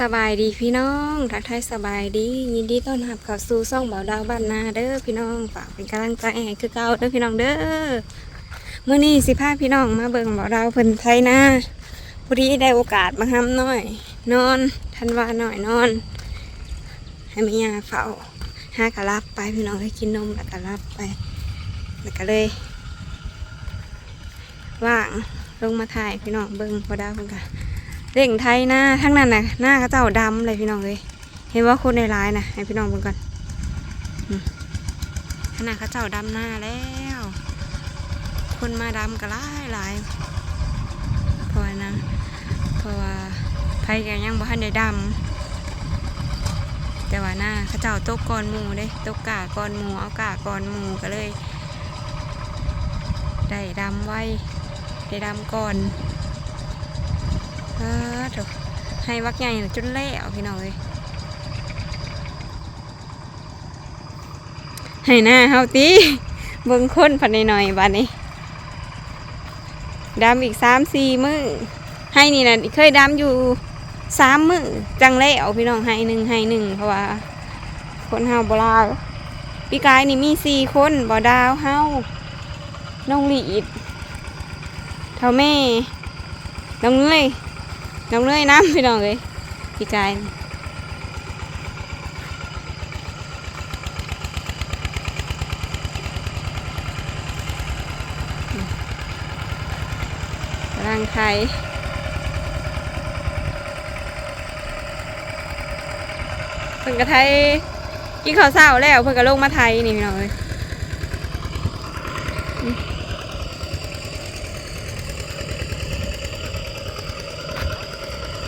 สบายดีพี่น้องทักทายสบายดี ยินดีต้อนรับเข้าสู่ซ่องเบาดาวบ้านนาเด้อพี่น้องฝากเป็นกำลังใจให้คือเก่าเด้อพี่น้องเด้อเมื่อนี้สิพาพี่น้องมาเบิ่งเบาดาวเพิ่นไทยนาพอดีได้โอกาสมาห้ำน้อย นอนทันว่าหน่อยนอน ให้แมียาเฝ้าห้ากะรับไปพี่น้องให้กินนมแล้วก็รับไปแล้วก็เลยว่างลงมาถ่ายพี่น้องเบิ่งเบาดาวเพิ่นกะ เร่งไทยหน้าทั้งนั้นนะหน้าเขาเจ้าดำเลยพี่น้องเลยเห็นว่าคนในร้ายนะให้พี่น้องเบิ่งก่อนขนาดเขาเจ้าดำหน้าแล้ว คนมาดำก็หลายหลายเพราะว่านะเพราะว่าไผแกยังบ่ทันได้ดำแต่ว่าหน้าเขาเจ้าตกก่อนหมูเด้ตกกาก่อนหมูเอากาก่อนหมูก็เลย ได้ดำไว้ได้ดำก่อน ออเถอะให้วักใหญ่น่ะจนแล้วพี่น้องเลยให้หน้าเฮาตีเบิ่งคนพันหน่อยๆบาดนี้ดำอีกสามสี่มือให้นี่นะเคยดำอยู่สามมือจังแล้วพี่น้องให้หนึ่งให้หนึ่งเพราะว่า คนเฮาบลาพี่กายนี่มีสี่คนบ่ดาวเฮาน้องหลีดเท่าแม่ น้องเนย น้องเนยน้ำพี่น้องเลยพี่กายนี่กำลังไทยเพิ่นกระไทยกินข้าวเช้าแล้วเพิ่นก็ลงมาไทยนี่พี่น้องเลยอืม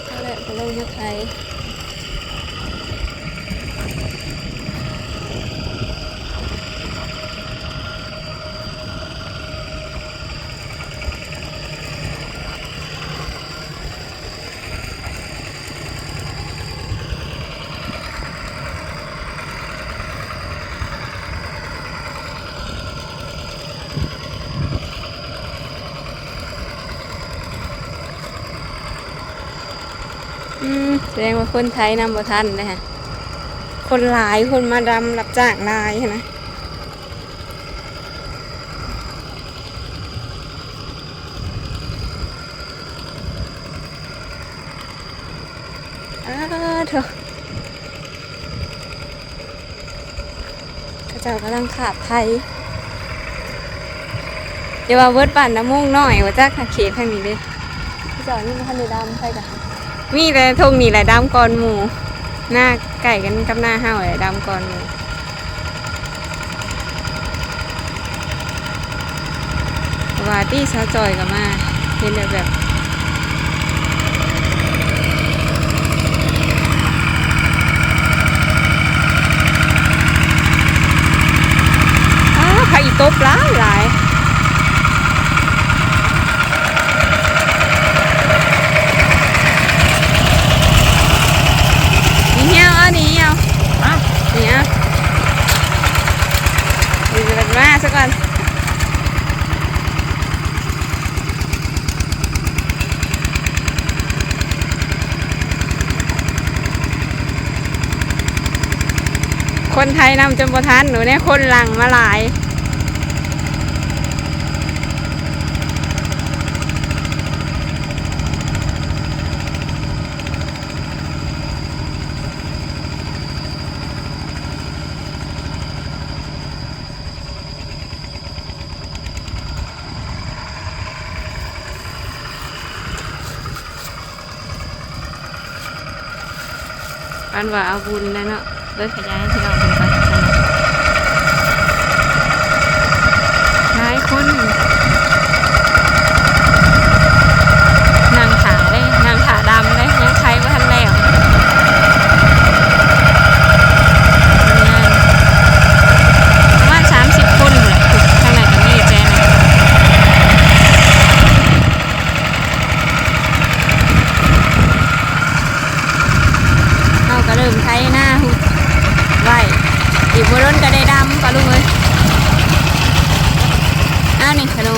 เอาแล้วเพิ่นลงมาไทย อืมแส ดงว่าคนไทยนำบ่ทันนะฮะคนหลายคนมาดำรับจ้างหลายนะอ้าเถอะข้าเจ้ากำลังขาดไทยเดี๋ยวว่าเวิร์ดปั่นน้ำมุ่งหน่อยว่าจ้าขาเขตทางนี้เลยข้าเจ้านี่มันทันได้ดำไทยกัน มีแต่ทงนี่แหละดำก่อนหมูหน้าไก่กันกับหน้าห้าวแหละดำก่อนหมูว่าที่ซาจอยกับมาเห็นแบบแบบอ้าวใครอีตบหลายหลายนี่เหี้ยวเอานี่เหี้ยวนี่เอาดูกันมาซะก่อน ค นไทยนำจนประทันหนูเนี่ยคนหลังมาหลายปันว่าอาบุญแล้เนาะเลิกขยายให้พี่น้องดูกันหลาย คนนางขาเลยนางขาดำเลยยังใช้ว่าทันแล้วประมาณสามสิบคนแหละข้างในก็มีแจนะเอาก็เริ่มใช้หน้าหุดไว้อีกบร้นก็ได้ดำปะลุงเลย แล้วนี่ขน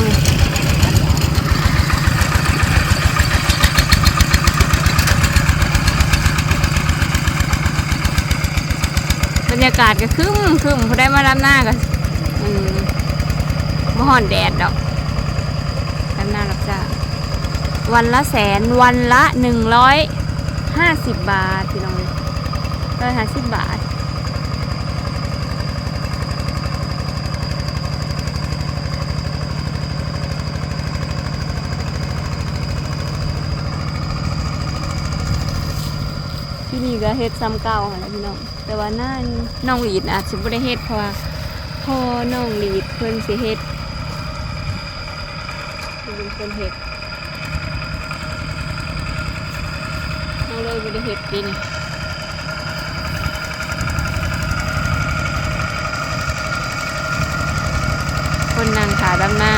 บรรยากาศก็คึมคึมพอได้มารับหน้าก็ม่ห่อนแดดดอกรับหน้ารับจ้าวันละแสนวันละหนึ่งร้อยห้าสิบบาทพี่น้องร้อยห้าสิบบาท ที่นี่ก็เฮ็ดซ้ำเก่าหั่นแหละพี่น้อง แต่ว่าหน้าน้องหลีดอาจสิบ่ได้เฮ็ดเพราะว่าพ่อน้องหลีดเพิ่นสิเฮ็ดเพิ่นเป็นคนเฮ็ดเราเลยบ่ได้เฮ็ดปีนี้คนนั่งขาดำหน้า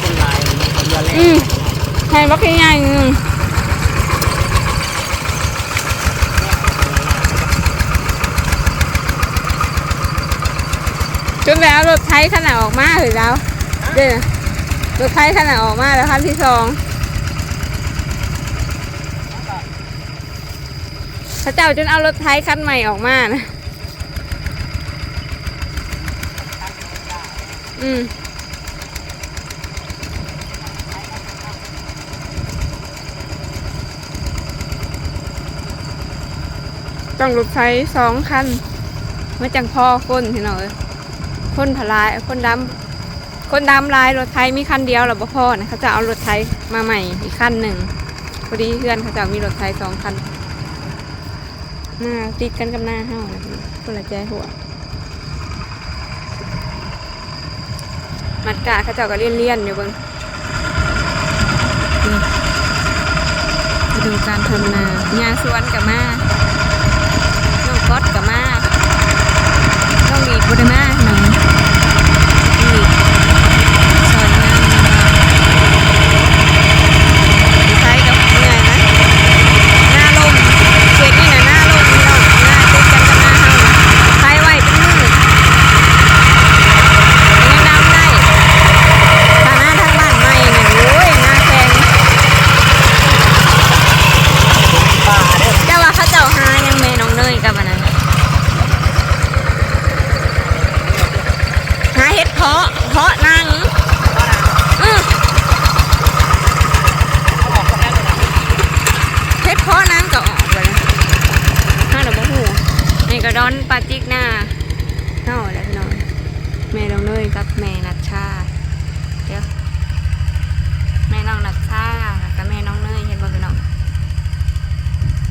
เป็นลายเป็นยาเล่ อืมแทนบัก ใหญ่นึงจนแล้วรถไทยขนาดออกมาหรือแล้วเดี๋ยวนรถไทยขนาดออกมาแล้วคันที่สองพระเจ้าจนเอารถไทยคันใหม่ออกมานะ อืม ต้องรถไฟสองคันมาจังพ่อคนพี่น้องเอ้ยคนพลายคนดำคนดำลายรถไทยมีคันเดียวหรอบ่พ่อนะเขาจะเอารถไทยมาใหม่อีกคันหนึ่งพอดีเพื่อนเขาจะมีรถไทยสองคันหน้าติดกันกับหน้าเฮ้านะคนละใจหัวมัดกะเขาเจ้าก็เลี่ยนๆอยู่เบิ่งนี่มาดูการทำนายาสวนกับมา น้องก๊อตกับมาน้องดีดบุได้มาหนังน้องดีดสอนงามนะคะดีไซน์กับเหนื่อยนะหน้าลมเขตนี่นะหน้าลมพี่น้องหน้าติดกันกับหน้าเฮานะไฟไว้เป็นมืดยังดำได้ถ้าหน้าทางบ้านใหม่เนี่ยโอ้ยหน้าแข็ง ป่าเด้อ เจ้าว่าเขาเจ้าหายังแม่น้องเนยกับอันนั้นหาเห็ดเพาะเพาะนางอือ เขาบอกกันแล้วนะ เห็ดเพาะนางก็ออกไปแล้วห้าดอกบัวหูนี่ก็ดอนปาจิกหน้าเท่าแล้วพี่น้องแม่น้องเน ยกับแม่นัชชาเดี๋ยวแม่น้องนัชชากับแม่น้องเนยเห็นบ่พี่น้อง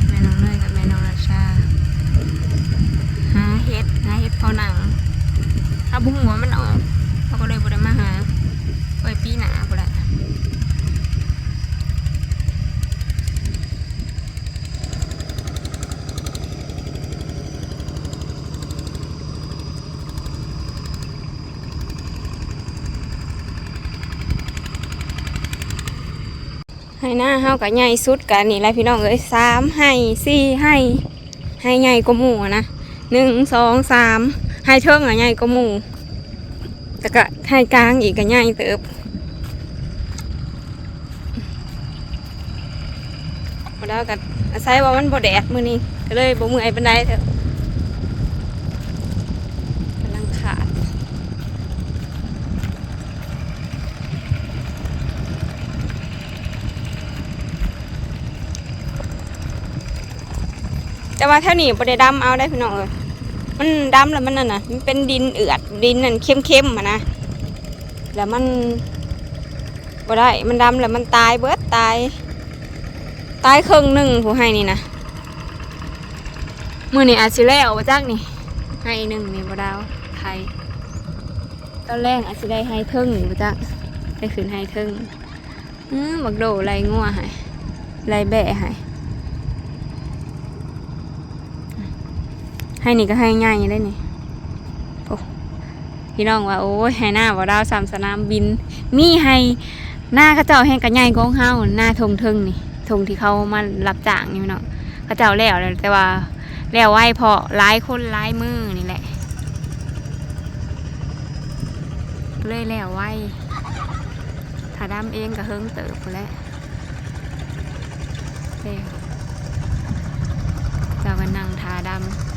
แม่น้องเนยกับแม่น้องนัชชาหาเห็ดหาเห็ดเพอหนังถ้าบุ้งหัวมันออกเขาก็เลยบ่ได้มาหาไว้ปีหนาบ่ได้ ให้หน้าเฮากับใหญ่สุดกันนี่แหละพี่น้องเอ้ยสามให้สี่ให้ให้ใหญ่กว่าหมูนะหนึ่งสองสามให้เทิงอะใหญ่ก็หมูแต่ก็ให้กลางอีกก็ใหญ่เติบพอแล้วก็อาศัยว่ามันบ่แดดมื้อนี้ก็เลยบ่เมื่อยปานใดเถอะกำลังขาด แต่ว่าเท่านี้บ่ได้ดำเอาได้พี่น้องเอ้ยมันดำแล้วมันนั่นน่ะ มันเป็นดินเอือดดินนั่นเข้มๆอะนะแล้วมันบ่ได้มันดำแล้วมันตายเบิดตาย ตายครึ่งหนึ่งผู้ให้นี่นะมือนี่อาจสิแล้วว่าจักนี่ ให้หนึ่งนี่บ่ดาวไทยตอนแรกอาจสิได้ให้เทิงบ่จักได้ขึ้นให้เทิงอืมบักโดไรงัวให้ไรแบะให้ ให้นี่ก็ให้ง่ายอย่างได้นี่โอ้พี่น้องว่าโอ้ยให้หน้าว่าดาวสามสนามบิน มีให้หน้าเขาเจ้าแห่งกระใหญ่ของเฮาหน้าทงทิงนี่ทงที่เขามารับจ้างนี่พี่น้องเขาเจ้าแล้วแล้วแต่ว่าแล้วไหวพอหลายคนหลายมือนี่แหละเลยแล้วไหวถ้าดำเองก็เฮิงเติบพู้นแล้วแล้วเจ้าก็นั่งทาดำ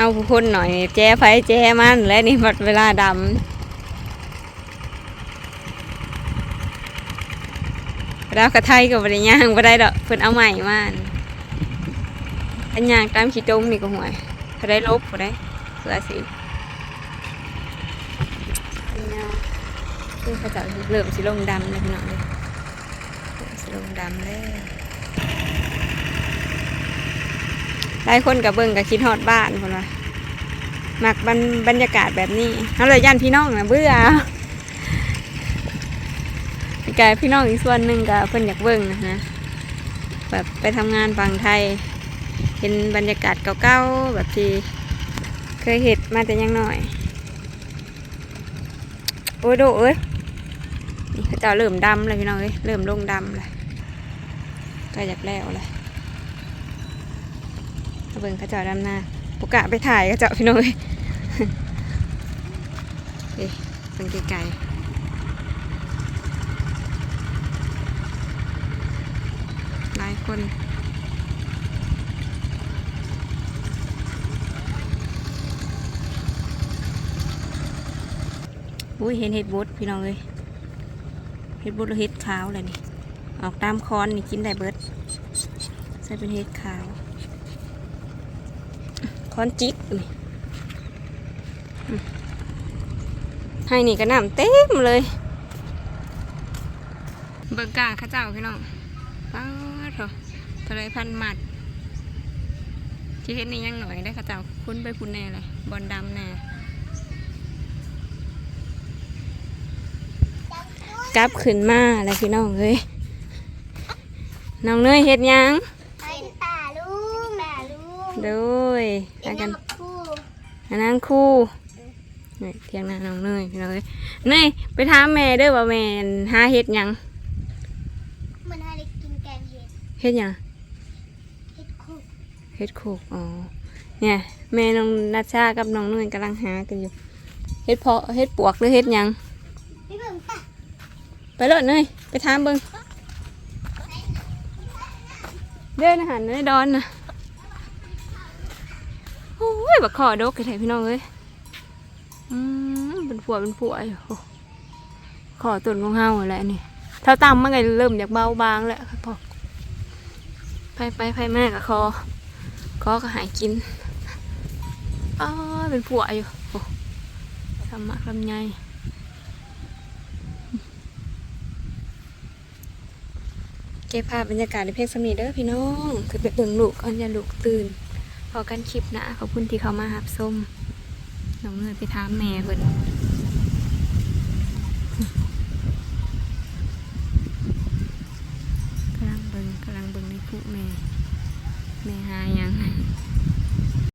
เอาผู้คนหน่อยแจ้ไฟแจ้มัน และนี่หมดเวลาดำแล้วกระไทยกับบริย่างบ่ได้ดอกเพิ่นเอาใหม่มาอันอันย่างตามขี้จมนี่ก็ห่วยบ่ได้ลบบ่ได้เพื่อสิอันย่างซึ่งเขาจะเริ่มสิลงดำแล้วพี่น้องเลยสิลงดำแล้ว หลายคนกับเบิ่งกับคิดฮอดบ้านคนว่ามักบรรบรรยากาศแบบนี้เอาเลยย่านพี่น้องนะเบื่อกายพี่น้องอีกส่วนหนึ่งก็เพิ่นอยากเบิ่งนะฮะแบบไปทำงานฝั่งไทย เห็นบรรยากาศเก่าๆแบบที่เคยเห็นมาแต่ยังหน้อย โอ้ยโดเอ้ยนี่เขาเจะเริ่มดำเลยพี่น้องเอ้ยเริ่มลงดำเลยก็อยากแล้วเลย เบิ่งเขาเจ้าดำหน้าปกะไปถ่ายเขาเจ้าพี่น้องเอ้ยเอ้ยเบิ่งไกลๆหลายคนอุ้ยเห็นเห็ดบดพี่น้องเลยเห็ดบดหรือเห็ดขาวอะไรนี่ ออกตามคอนนี่กินได้เบิดใส่เป็นเห็ดขาว คอนจิกนี่ให้นี่ก็น้ำเต็มเลย เบิกกาข้าเจ้าพี่น้องป้าเถอะทะเลพันหมัดที่เห็นนี่ยังหน่อยได้ค่ะเจ้าคุ้นไปคุ้นแน่เลยบอลดำแน่กลับขึ้นมาอะไรพี่น้องเอ้ยน้องเนยเฮ็ดยัง เป็นป่าลุงป่าลุง โดยเอ็อางกัยันงคู่อันนั้นครู่นี่เทียงหน้าน้องเนยพี่น้องเอ้ยเนยไปถามแม่เด้อว่าแม่หาเฮ็ดหยังมันให้ได้กินแกงเห็ดเฮ็ดหยังเห็ดคู่เฮ็ดโคกอ๋อเนี่ยแม่น้องนัชชากับน้องนุ่นกำลังหากันอยู่เฮ็ดเพาะเฮ็ดปวกหรือเฮ็ดหยังพี่เบิ่งป่ะไปเลยเนยไปถามเบิ่งเดินอาหารในดอนนะโอ้ยบักขอดกกันแท้พี่น้องเอ้ยอืมเป็นผัวเป็นผัวอยู่ขอต้นของเฮาแหละนี่เท่าต่ำมันก็เริ่มอยากเบาบางแล้วครับพ่อไปไปไปแม่กับคอคอก็หายกินอ้าเป็นผัวอยู่โอ้สมักลำไยเก็บภาพบรรยากาศในเพลงสมีเด้อพี่น้องคือไปเบิ่งลูกก่อนอย่าลูกตื่น พอกันคลิปนะ ขอบคุณที่เขามาหับส้มน้องเนยไปถามแม่เพิ่น